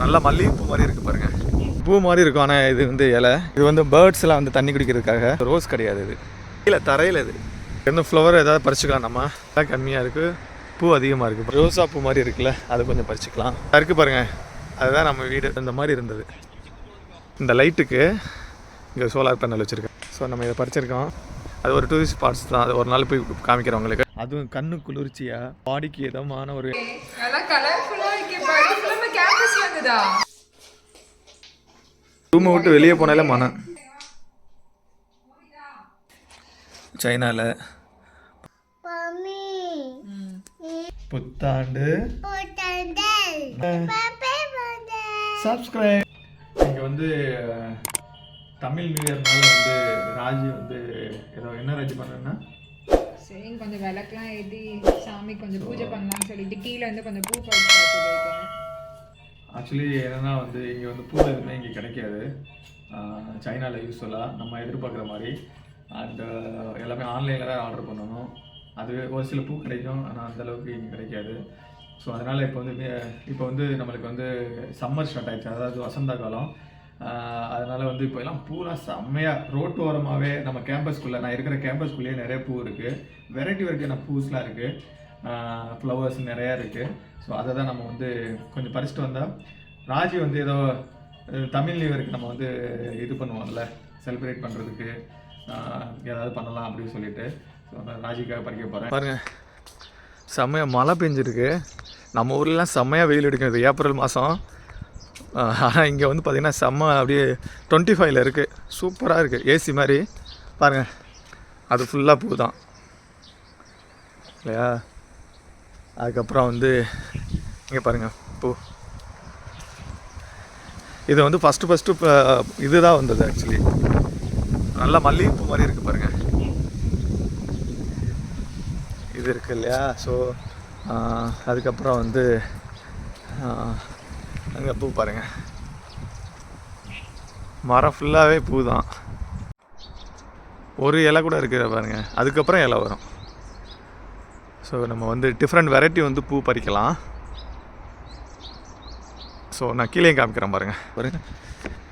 நல்லா மல்லிகைப்பூ மாதிரி இருக்கு பாருங்க. பூ மாதிரி இருக்கும் ஆனால் இது வந்து இலை. இது வந்து பேர்ட்ஸ் எல்லாம் வந்து தண்ணி குடிக்கிறதுக்காக. ரோஸ் கிடையாது இது. கீழே தரையில் இது. இன்னும் ஃப்ளவர் ஏதாவது பறிச்சுக்கலாம் நம்ம. எல்லாம் கம்மியாக இருக்குது பூ அதிகமாக இருக்குது ரோஸா பூ மாதிரி இருக்குல்ல அதை கொஞ்சம் பறிச்சுக்கலாம். இருக்கு பாருங்க. அதுதான் நம்ம வீடு. இந்த மாதிரி இருந்தது. இந்த லைட்டுக்கு இங்கே சோலார் பேனல் வச்சுருக்கேன். ஸோ நம்ம இதை பறிச்சிருக்கோம். அது ஒரு டூரிஸ்ட் ஸ்பாட்ஸ் தான். அது ஒரு நாள் போய் காமிக்கிறோம் உங்களுக்கு. அதுவும் கண்ணு குளிர்ச்சியாக பாடிக்கு இதமான ஒரு நல்லா கலர்ஃபுல்லா இருக்கே பாரு நம்ம கேம்பஸ்ல இருந்ததா ரூமை விட்டு வெளியே போனாலே மனம் சைனாவில் புத்தாண்டு. சப்ஸ்கிரைப் இங்கே வந்து தமிழ் நியூ இயர்னால வந்து ராஜி வந்து ஏதோ என்ன ராஜி பண்ணேன்னா? சரி கொஞ்சம் விளக்கெல்லாம் ஏற்றி சாமி கொஞ்சம் பூஜை பண்ணலாம்னு சொல்லிட்டு கீழே வந்து கொஞ்சம் பூ பறிச்சு வச்சுருக்கேன். ஆக்சுவலி என்னென்னா வந்து இங்கே வந்து பூவில் எதுவுமே இங்கே கிடைக்காது. சைனாவில் யூஸ்ஃபுல்லாக நம்ம எதிர்பார்க்குற மாதிரி. அண்ட் எல்லாமே ஆன்லைனில் தான் ஆர்டர் பண்ணணும். அது ஒரு சில பூ கிடைக்கும். ஆனால் அந்த அளவுக்கு இங்கே கிடைக்காது. ஸோ அதனால் இப்போ வந்து இப்போ வந்து நம்மளுக்கு வந்து சம்மர் ஸ்டார்ட் ஆகிடுச்சு அதாவது வசந்த காலம். அதனால் வந்து இப்போ எல்லாம் பூலாம் செம்மையாக ரோட்டு ஓரமாகவே நம்ம கேம்பஸ்குள்ளே நான் இருக்கிற கேம்பஸ்குள்ளேயே நிறைய பூ இருக்குது வெரைட்டி வெரைட்டியான பூஸ்லாம் இருக்குது ஃப்ளவர்ஸ் நிறையா இருக்குது ஸோ அதை தான் நம்ம வந்து கொஞ்சம் பறிச்சுட்டு வந்தால் ராஜி வந்து ஏதோ தமிழ் நியூ நம்ம வந்து இது பண்ணுவோம்ல செலிப்ரேட் பண்ணுறதுக்கு ஏதாவது பண்ணலாம் அப்படின்னு சொல்லிட்டு. ஸோ நான் ராஜிக்காக பறிக்க போகிறேன் பாருங்க செம்மையாக மழை பெஞ்சிருக்கு. நம்ம ஊர்லலாம் செம்மையாக வெயில் அடிக்கும். இது ஏப்ரல் மாதம் ஆனால் இங்கே வந்து பார்த்திங்கன்னா செம்ம அப்படியே டுவெண்ட்டி ஃபைவ்ல இருக்குது சூப்பராக இருக்குது ஏசி மாதிரி. பாருங்கள் அது ஃபுல்லாக பூ தான் இல்லையா? அதுக்கப்புறம் வந்து இங்கே பாருங்கள் பூ. இது வந்து ஃபஸ்ட்டு ஃபஸ்ட்டு இதுதான் வந்தது ஆக்சுவலி நல்லா மல்லிகைப்பூ மாதிரி இருக்குது பாருங்கள் இது இருக்கு இல்லையா? ஸோ அதுக்கப்புறம் வந்து அங்கே பூ பாருங்க. மரம் ஃபுல்லாகவே பூ தான் ஒரு இலை கூட இருக்கிற பாருங்கள் அதுக்கப்புறம் இலை வரும். ஸோ நம்ம வந்து டிஃப்ரெண்ட் வெரைட்டி வந்து பூ பறிக்கலாம். ஸோ நான் கீழே காமிக்கிறேன் பாருங்கள் பாருங்கள்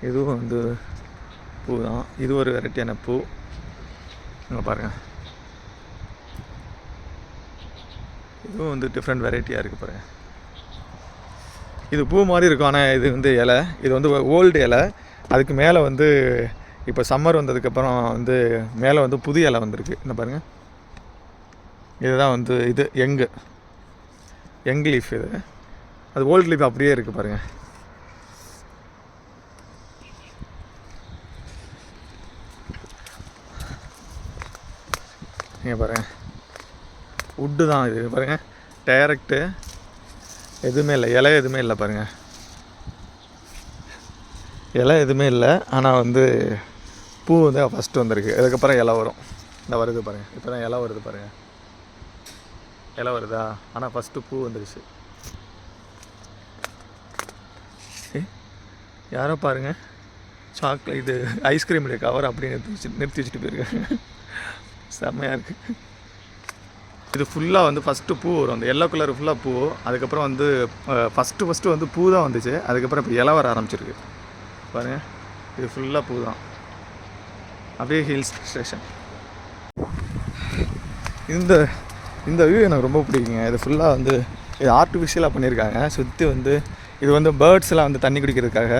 இதுவும் வந்து பூ தான் இது ஒரு வெரைட்டியான பூ. இங்கே பாருங்கள் இதுவும் வந்து டிஃப்ரெண்ட் வெரைட்டியாக இருக்குது பாருங்கள் இது பூ மாதிரி இருக்கும் ஆனால் இது வந்து இலை. இது வந்து ஓல்டு இலை. அதுக்கு மேலே வந்து இப்போ சம்மர் வந்ததுக்கப்புறம் வந்து மேலே வந்து புது இலை வந்திருக்கு. இந்த பாருங்கள் இதுதான் வந்து இது எங்கு யங் லீஃப் இது. அது ஓல்டு லீஃப் அப்படியே இருக்குது பாருங்கள் நீங்கள் பாருங்கள் உட்டு தான் இது. பாருங்கள் டைரக்டு எதுவுமே இல்லை. இலை எதுவுமே இல்லை பாருங்கள் இலை எதுவுமே இல்லை. ஆனால் வந்து பூ வந்து ஃபஸ்ட்டு வந்திருக்கு. அதுக்கப்புறம் இலை வரும். இந்த வருது பாருங்கள் இப்போ தான் இலை வருது பாருங்கள் இலை வருதா? ஆனால் ஃபஸ்ட்டு பூ வந்துருச்சு. யாரோ பாருங்க. சாக்லேட் இது ஐஸ்கிரீமுடைய கவர் அப்படியே நிறுத்தி வச்சு நிறுத்தி வச்சுட்டு போயிருக்காங்க. செம்மையாக இருக்குது இது ஃபுல்லாக வந்து ஃபஸ்ட்டு பூ வரும். அந்த எல்லோ கலர் ஃபுல்லாக பூ. அதுக்கப்புறம் வந்து ஃபஸ்ட்டு ஃபஸ்ட்டு வந்து பூ தான் வந்துச்சு. அதுக்கப்புறம் இப்போ இலை வர ஆரம்பிச்சிருக்கு. பாருங்கள் இது ஃபுல்லாக பூ தான். அப்படியே ஹில் ஸ்டேஷன் இந்த இந்த வியூ எனக்கு ரொம்ப பிடிக்குங்க. இது ஃபுல்லாக வந்து இது ஆர்டிஃபிஷியலாக பண்ணியிருக்காங்க சுற்றி வந்து இது வந்து பேர்ட்ஸ்லாம் வந்து தண்ணி குடிக்கிறதுக்காக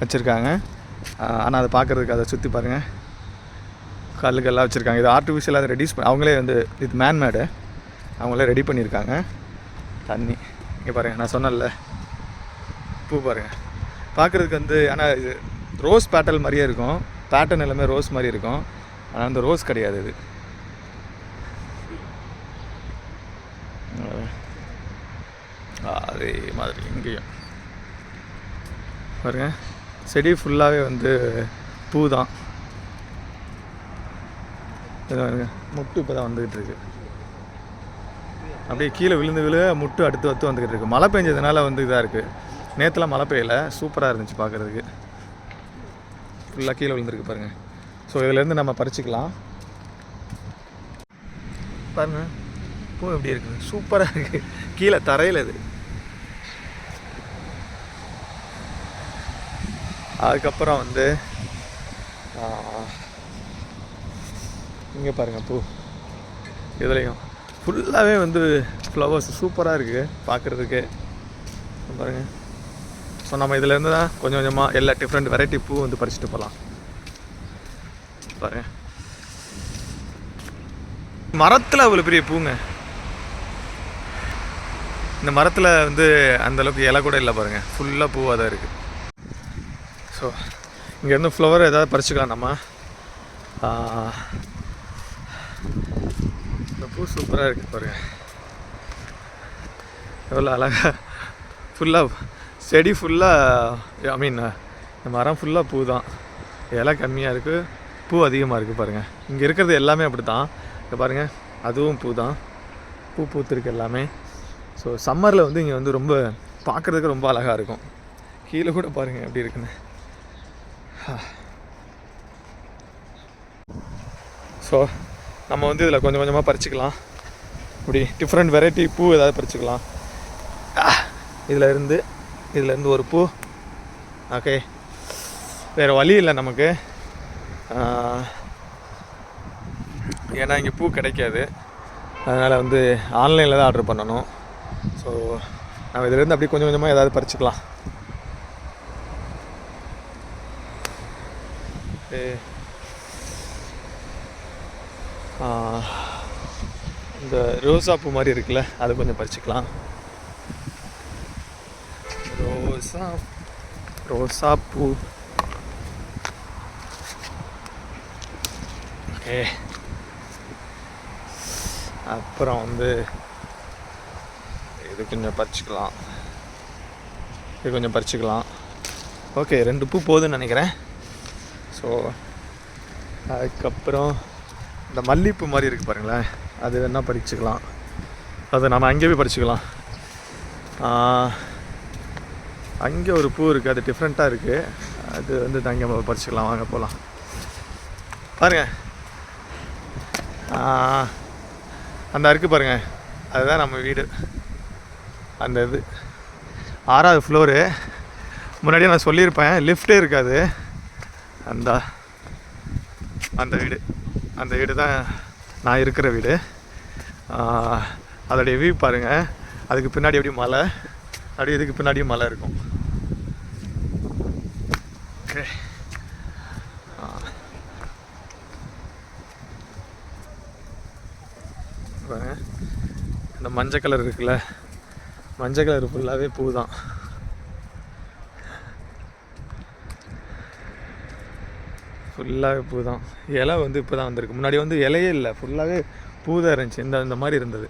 வச்சுருக்காங்க. ஆனால் அதை பார்க்குறதுக்கு அதை சுற்றி பாருங்கள் கல்லுக்கெல்லாம் வச்சுருக்காங்க. இது ஆர்டிஃபிஷியலாக அதை ரெடியூஸ் பண்ணி அவங்களே வந்து இது மேன்மேடு அவங்களே ரெடி பண்ணியிருக்காங்க தண்ணி. இங்கே பாருங்கள் நான் சொன்னேன்ல. பூ பாருங்கள் பார்க்குறதுக்கு வந்து ஆனால் இது ரோஸ் பேட்டல் மாதிரியே இருக்கும். பேட்டர்ன் எல்லாமே ரோஸ் மாதிரி இருக்கும். ஆனால் அந்த ரோஸ் கிடையாது இது அஹ் அதே மாதிரி இங்கேயும். பாருங்க செடி ஃபுல்லாகவே வந்து பூ தான் பாருங்க முட்டு இப்போ தான் வந்துக்கிட்டு இருக்கு. அப்படியே கீழே விழுந்து விழு முட்டு அடுத்து அடுத்து வந்துக்கிட்டு இருக்கு. மழை பெஞ்சதுனால வந்து இதாக இருக்குது நேற்றுலாம் மழை பெய்யல சூப்பராக இருந்துச்சு பார்க்குறதுக்கு ஃபுல்லாக கீழே விழுந்துருக்கு பாருங்கள் ஸோ இதுலேருந்து நம்ம பறிச்சிக்கலாம். பாருங்கள் பூ எப்படி இருக்குது சூப்பராக இருக்குது கீழே தரையில் இது. அதுக்கப்புறம் வந்து இங்கே பாருங்கள் பூ. இதுலேயும். ஃபுல்லாகவே வந்து ஃப்ளவர்ஸ் சூப்பராக இருக்குது பார்க்குறதுக்கு பாருங்கள் ஸோ நம்ம இதுலேருந்து தான் கொஞ்சம் கொஞ்சமாக எல்லா டிஃப்ரெண்ட் வெரைட்டி பூ வந்து பறிச்சுட்டு போகலாம் பாருங்க. மரத்தில் அவ்வளோ பெரிய பூங்க. இந்த மரத்தில் வந்து அந்தளவுக்கு இலை கூட இல்லை பாருங்கள் ஃபுல்லாக பூவாக தான் இருக்குது ஸோ இங்கேருந்து ஃப்ளவர் ஏதாவது பறிச்சுக்கலாம் நம்ம. இந்த பூ சூப்பராக இருக்குது பாருங்க. எவ்வளோ அழகாக ஃபுல்லாக செடி ஃபுல்லாக ஐ மீன் இந்த மரம் ஃபுல்லாக பூ தான் இலை கம்மியாக இருக்குது பூ அதிகமாக இருக்குது பாருங்கள் இங்கே இருக்கிறது எல்லாமே அப்படி தான் இங்கே பாருங்கள் அதுவும் பூ தான் பூ பூத்துருக்கு எல்லாமே. ஸோ சம்மரில் வந்து இங்கே வந்து ரொம்ப பார்க்குறதுக்கு ரொம்ப அழகாக இருக்கும். கீழே கூட பாருங்கள் எப்படி இருக்குன்னு. ஸோ நம்ம வந்து இதில் கொஞ்சம் கொஞ்சமாக பறிச்சுக்கலாம். இப்படி டிஃப்ரெண்ட் வெரைட்டி பூ ஏதாவது பறிச்சுக்கலாம். இதில் இருந்து இதில் இருந்து ஒரு பூ. ஓகே வேறு வழி இல்லை நமக்கு. ஏன்னா இங்கே பூ கிடைக்காது. அதனால் வந்து ஆன்லைனில் தான் ஆர்டர் பண்ணணும். ஸோ நம்ம இதிலேருந்து அப்படியே கொஞ்சம் கொஞ்சமாக ஏதாவது பறிச்சுக்கலாம். ரோஸா ரோசா பூ மாதிரி இருக்குல்ல அதை கொஞ்சம் பறிச்சுக்கலாம். ரோசா ரோசா பூ. ஓகே. அப்புறம் வந்து இது கொஞ்சம் பறிச்சுக்கலாம். இது கொஞ்சம் பறிச்சுக்கலாம். ஓகே ரெண்டு பூ போதுன்னு நினைக்கிறேன். ஸோ அதுக்கப்புறம் இந்த மல்லிகைப்பூ மாதிரி இருக்குது பாருங்களேன். அது வேணால் படிச்சுக்கலாம். அது நம்ம அங்கே போய் படிச்சுக்கலாம். அங்கே ஒரு பூ இருக்குது அது டிஃப்ரெண்ட்டாக இருக்குது அது வந்து அங்கே பறிச்சுக்கலாம் வாங்க போகலாம் பாருங்கள் அந்த இருக்குது பாருங்கள் அதுதான் நம்ம வீடு. அந்த இது. ஆறாவது ஃப்ளோரு முன்னாடியே நான் சொல்லியிருப்பேன் லிஃப்ட்டே இருக்காது. அந்த அந்த வீடு. அந்த வீடு தான் நான் இருக்கிற வீடு. அதோடைய வியூ பாருங்கள் அதுக்கு பின்னாடி அப்படியே மலை? அப்படியே இதுக்கு பின்னாடியும் மலை இருக்கும். ஓகே இந்த மஞ்சள் கலர் இருக்குல்ல? மஞ்சள் கலர் ஃபுல்லாகவே பூ தான் ஃபுல்லாகவே பூ தான். இலை வந்து இப்போ தான் வந்திருக்கு. முன்னாடி வந்து இலையே இல்லை. ஃபுல்லாகவே பூ தான் இருந்துச்சு. இந்த இந்த மாதிரி இருந்தது.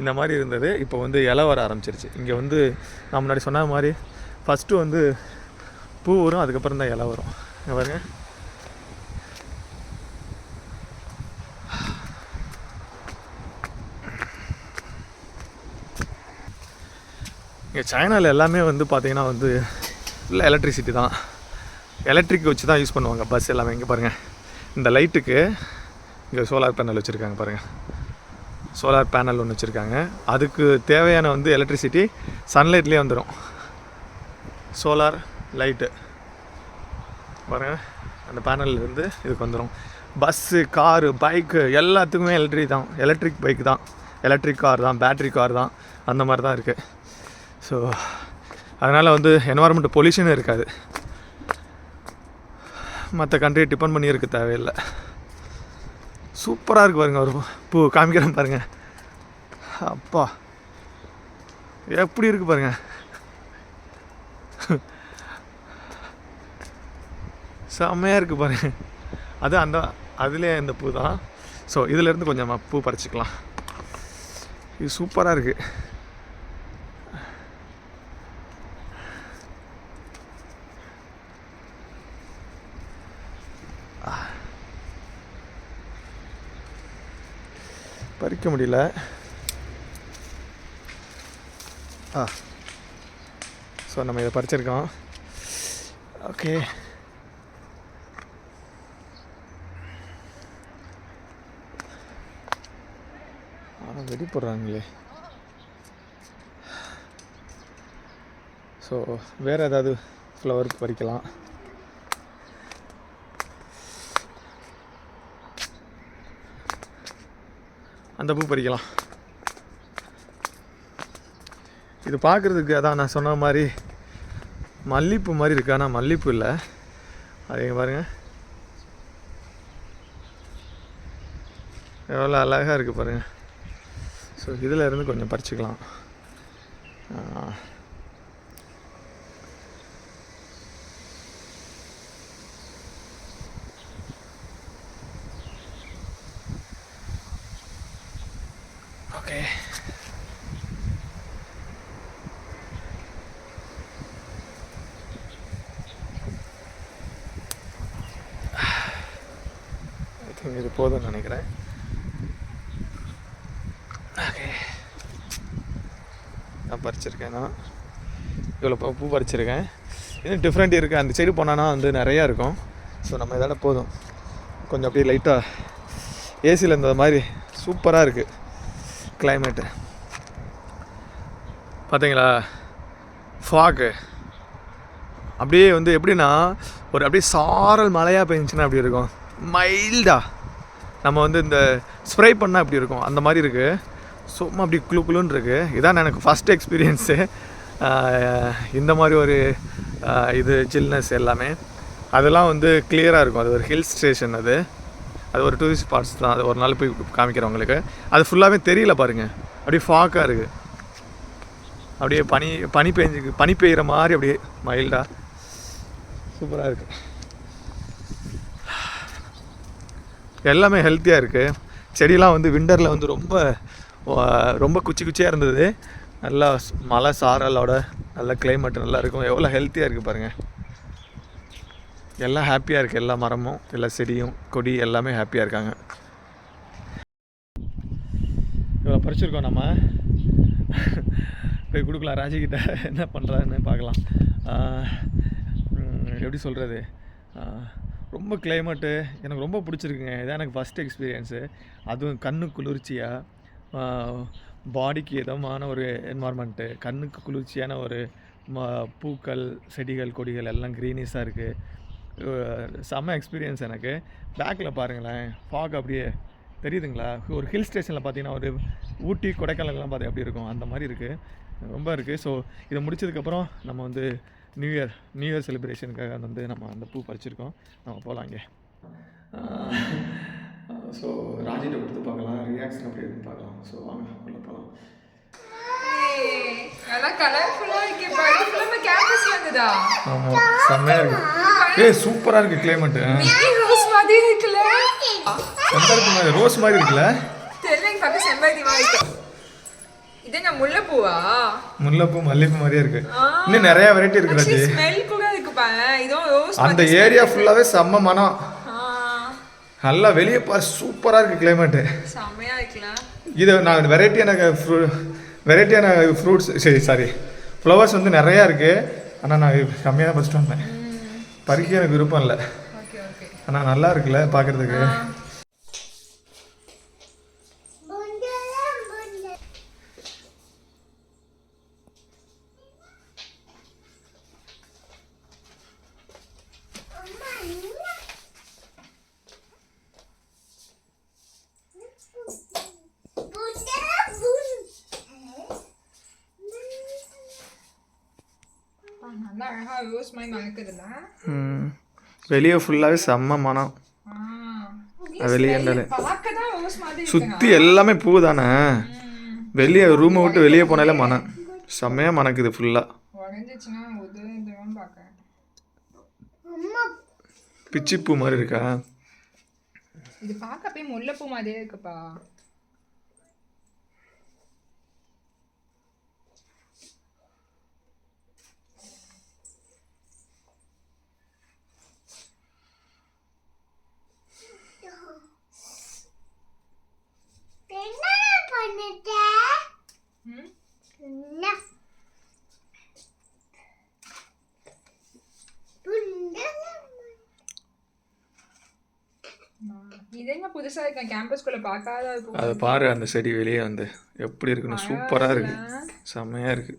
இந்த மாதிரி இருந்தது. இப்போ வந்து இலை வர ஆரம்பிச்சிருச்சு. இங்கே வந்து நான் முன்னாடி சொன்ன மாதிரி ஃபஸ்ட்டு வந்து பூ வரும் அதுக்கப்புறம் தான் இலை வரும். இங்கே பாருங்க. இங்கே சைனாவில் எல்லாமே வந்து பார்த்திங்கன்னா வந்து ஃபுல்லாக எலக்ட்ரிசிட்டி தான். எலக்ட்ரிக் வச்சு தான் யூஸ் பண்ணுவாங்க பஸ் எல்லாமே. இங்கே பாருங்கள் இந்த லைட்டுக்கு இங்கே சோலார் பேனல் வச்சுருக்காங்க பாருங்கள் சோலார் பேனல் ஒன்று வச்சுருக்காங்க. அதுக்கு தேவையான வந்து எலக்ட்ரிசிட்டி சன்லைட்லேயே வந்துடும் சோலார் லைட்டு. பாருங்கள் அந்த பேனல்லேருந்து இதுக்கு வந்துடும் பஸ்ஸு காரு பைக்கு எல்லாத்துக்குமே எலக்ட்ரிக் தான். எலக்ட்ரிக் பைக் தான். எலக்ட்ரிக் கார் தான். பேட்ரி கார் தான். அந்த மாதிரி தான் இருக்குது ஸோ அதனால் வந்து என்வாரன்மெண்ட் பொல்யூஷனும் இருக்காது. மற்ற கண்ட்ரியை டிபெண்ட் பண்ணி இருக்க தேவையில்லை. சூப்பராக இருக்குது பாருங்க ஒரு பூ காமிக்கிறேன் பாருங்கள் அப்பா எப்படி இருக்கு பாருங்க. செம்மையாக இருக்குது பாருங்கள் அது அந்த அதுலேயே இந்த பூ தான். ஸோ இதிலேருந்து கொஞ்சம் பூ பறிச்சிக்கலாம். இது சூப்பராக இருக்குது பறிக்க முடியல. ஆ. ஸோ நம்ம இதை பறிச்சிருக்கோம். ஓகே ஆனால் வெடி போடுறாங்களே. ஸோ வேறு ஏதாவது ஃப்ளவர் பறிக்கலாம். அந்த பூ பறிக்கலாம் இது பார்க்குறதுக்கு அதான் நான் சொன்ன மாதிரி மல்லிப்பூ மாதிரி இருக்கு. ஆனால் மல்லிப்பூ இல்லை. அது பாருங்கள் எவ்வளோ அழகாக இருக்குது பாருங்கள் ஸோ இதில் இருந்து கொஞ்சம் பறிச்சுக்கலாம் ஆ. ஓகே ஐ திங்க் இது போதும்னு நினைக்கிறேன் ஓகே நான் பறிச்சிருக்கேன் நான். இவ்வளோ பூ பறிச்சிருக்கேன். இன்னும் டிஃப்ரெண்ட் இருக்குது அந்த சைடு போனான்னா வந்து நிறையா இருக்கும். ஸோ நம்ம இதோட போதும். கொஞ்சம் அப்படியே லைட்டாக ஏசியில் இருந்தது மாதிரி சூப்பராக இருக்குது கிளைமேட்டு பார்த்தீங்களா ஃபாகு அப்படியே வந்து எப்படின்னா ஒரு அப்படியே சாரல் மழையாக பெஞ்சுன்னா அப்படி இருக்கும்? மைல்டா நம்ம வந்து இந்த ஸ்ப்ரே பண்ணால் அப்படி இருக்கும்? அந்த மாதிரி இருக்குது சும்மா அப்படி குளு குளுன்னு இருக்குது இதான் எனக்கு ஃபஸ்ட் எக்ஸ்பீரியன்ஸு இந்த மாதிரி ஒரு இது சில்னஸ் எல்லாமே. அதெல்லாம் வந்து கிளியராக இருக்கும். அது ஒரு ஹில் ஸ்டேஷன் அது. அது ஒரு டூரிஸ்ட் ஸ்பாட்ஸ் தான். அது ஒரு நாள் போய் காமிக்கிறேன் உங்களுக்கு. அது ஃபுல்லாகவே தெரியல பாருங்கள் அப்படியே ஃபாக்காக இருக்குது அப்படியே பனி பனி பெஞ்சு பனி பெய்கிற மாதிரி அப்படியே மைல்டாக சூப்பராக இருக்குது எல்லாமே ஹெல்த்தியாக இருக்குது செடியெலாம் வந்து விண்டரில் வந்து ரொம்ப ரொம்ப குச்சி குச்சியாக இருந்தது. நல்லா மழை சாரலோட நல்ல கிளைமேட் நல்லா இருக்கும். எவ்வளோ ஹெல்த்தியாக இருக்குது பாருங்கள் எல்லாம் ஹாப்பியாக இருக்குது எல்லா மரமும் எல்லா செடியும் கொடி எல்லாமே ஹாப்பியாக இருக்காங்க. இவ்வளோ பறிச்சிருக்கோம் நம்ம. போய் கொடுக்கலாம். ராஜிக்கிட்ட என்ன பண்ணுறாருன்னு பார்க்கலாம். எப்படி சொல்கிறது ரொம்ப கிளைமேட்டு எனக்கு ரொம்ப பிடிச்சிருக்குங்க. இதான் எனக்கு ஃபஸ்ட் எக்ஸ்பீரியன்ஸு அதுவும் கண்ணு குளிர்ச்சியாக பாடிக்கு இதமான ஒரு என்வார்மெண்ட்டு கண்ணுக்கு குளிர்ச்சியான ஒரு ம பூக்கள் செடிகள் கொடிகள் எல்லாம் க்ரீனிஸாக இருக்குது செம்ம எக்ஸ்பீரியன்ஸ் எனக்கு. பேக்கில் பாருங்களேன் ஃபாக் அப்படியே தெரியுதுங்களா? ஒரு ஹில் ஸ்டேஷனில் பார்த்தீங்கன்னா ஒரு ஊட்டி கொடைக்கானல்லாம் பார்த்து எப்படி இருக்கும்? அந்த மாதிரி இருக்குது ரொம்ப இருக்குது ஸோ இதை முடிச்சதுக்கப்புறம் நம்ம வந்து நியூ இயர் நியூ இயர் செலிப்ரேஷனுக்காக வந்து நம்ம அந்த பூ பறிச்சிருக்கோம். நம்ம போகலாம் இங்கே. ஸோ ராஜிட்ட கொடுத்து பார்க்கலாம் ரியாக்ஷன் அப்படி இருக்குன்னு பார்க்கலாம். ஸோ வாங்க உள்ள போகலாம் கலர்ஃபுல்லா இருக்கு மினி ரோஸ் மாதிரி இருக்குல்ல? ரோஸ் மாதிரி இருக்குல்ல? தெரியல எங்க பக்கம் செம்பருத்தி மாதிரி இருக்கு. இது என்ன முல்லைப்பூவா? முல்லைப்பூ மல்லிகைப்பூ மாதிரியே இருக்கு. இன்னும் நிறைய வெரைட்டி இருக்கு ஸ்மெல் கூட இருக்கு பாரு. இதுவும் ரோஸ் அந்த ஏரியா ஃபுல்லாகவே செம்ம மனம். நல்லா வெளியே பாரு சூப்பராக இருக்குது கிளைமேட்டு இது நான் வெரைட்டியான ஃப்ரூ வெரைட்டியான ஃப்ரூட்ஸ் சரி சாரி ஃப்ளவர்ஸ் வந்து நிறையா இருக்குது ஆனால் நான் கம்மியாக தான் பறிச்சிட்டு வந்தேன். பறிக்க எனக்கு விருப்பம் இல்லை. ஆனால் நல்லா இருக்குல்ல பார்க்குறதுக்கு நல்லா அழகா ரோஸ் மாதிரி மணக்குதுல்ல வெளியே ஃபுல்லாகவே செம்ம மனம். வெளியே சுற்றி எல்லாமே பூ தானே வெளியே ரூமை விட்டு வெளியே போனாலே மனம். செம்மையாக மணக்குது ஃபுல்லாக பார்க்கறேன் பிச்சிப்பூ மாதிரி இருக்கா? இது பார்க்க அப்படியே முல்லைப்பூ மாதிரியே இருக்குப்பா. ம்? இது என்ன புதுசா இருக்கேன் கேம்பஸ்குள்ள பார்க்காத அதை பாரு அந்த செடி வெளியே வந்து. எப்படி இருக்குன்னு. சூப்பராக இருக்கு. செம்மையாக இருக்கு.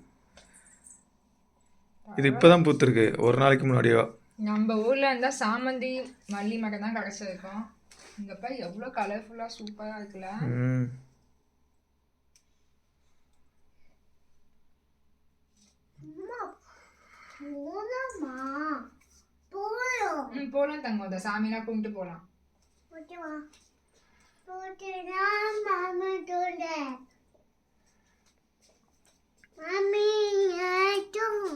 இது இப்போ தான் பூத்துருக்கு. ஒரு நாளைக்கு முன்னாடியோ. நம்ம ஊர்ல இருந்தா சாமந்தி மல்லி மரம் தான் கிடைச்சிருக்கும் இங்க போய் எவ்வளோ கலர்ஃபுல்லா சூப்பரா இருக்குல்ல ம் போலாமா? போலாம். ம் போலாம் தங்கம் இந்த சாமிலாம் கும்பிட்டு போலாம். போட்டுவா போட்டுனா மாமா தோட மாமி ஆட்டும்.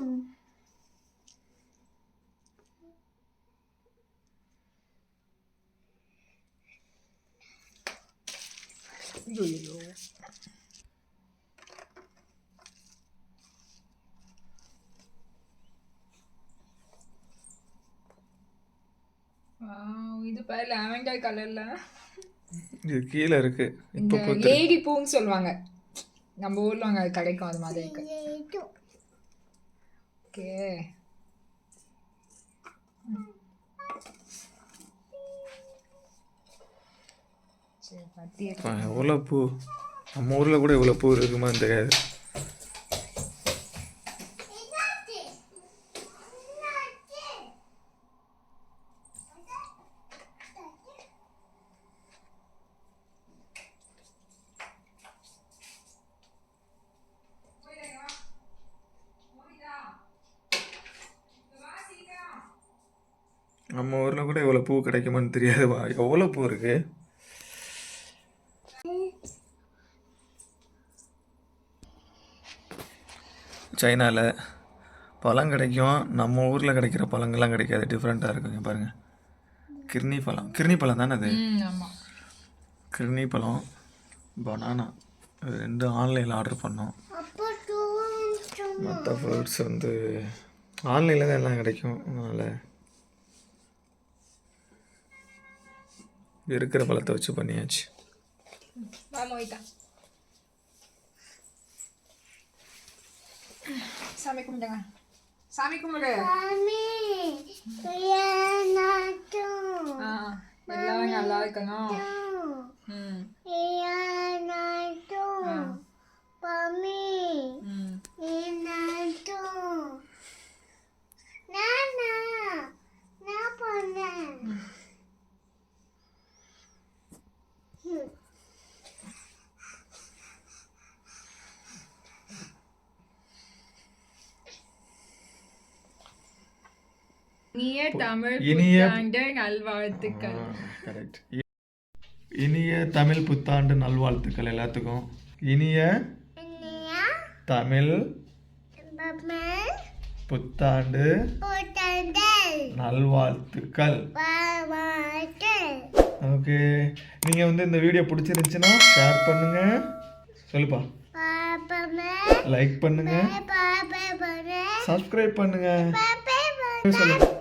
இது பாரு லாவெண்டர் கலர்ல. இது கீழே இருக்கு. இப்போ லேடி பூன்னு சொல்லுவாங்க. நம்ம ஊர்ல அங்க கிடைக்கும் அது மாதிரி இருக்கு. ஓகே. சரி பத்தி எவ்வளோ பூ? நம்ம ஊரில் கூட இவ்வளோ பூ இருக்குமான்னு தெரியாது நம்ம ஊரில் கூட இவ்வளோ பூ கிடைக்குமான்னு தெரியாதுமா எவ்வளோ பூ இருக்கு? சைனாவில் பழம் கிடைக்கும். நம்ம ஊரில் கிடைக்கிற பழங்கள்லாம் கிடைக்காது. டிஃப்ரெண்ட்டாக இருக்குங்க பாருங்கள் கிர்னி பழம். கிர்னி பழம் தானே அது? கிர்னி பழம் பனானா இது ரெண்டும் ஆன்லைனில் ஆர்டர் பண்ணோம். மற்ற ஃப்ரூட்ஸ் வந்து ஆன்லைனில் தான் எல்லாம் கிடைக்கும். அதனால் இருக்கிற பழத்தை வச்சு பண்ணியாச்சு. சாமி கும்பிடுங்க. சாமி கும்பிடு. எல்லாம் நல்லா இருக்கணும். ம் ஏனாட்டும் மாமி ம் ஏனாட்டும் நானா நான் பண்ணேன் இனிய தமிழ் இனிய- புத்தாண்டு நல்வாழ்த்துக்கள். கரெக்ட் இனிய தமிழ் புத்தாண்டு நல்வாழ்த்துக்கள் எல்லாத்துக்கும். இனிய தமிழ் புத்தாண்டு நல்வாழ்த்துக்கள். ஓகே. நீங்கள் வந்து இந்த வீடியோ பிடிச்சிருந்துச்சுன்னா ஷேர் பண்ணுங்க. சொல்லுப்பா. லைக் பண்ணுங்க. சப்ஸ்கிரைப் பண்ணுங்க. பாப்பா சொல்லுங்க.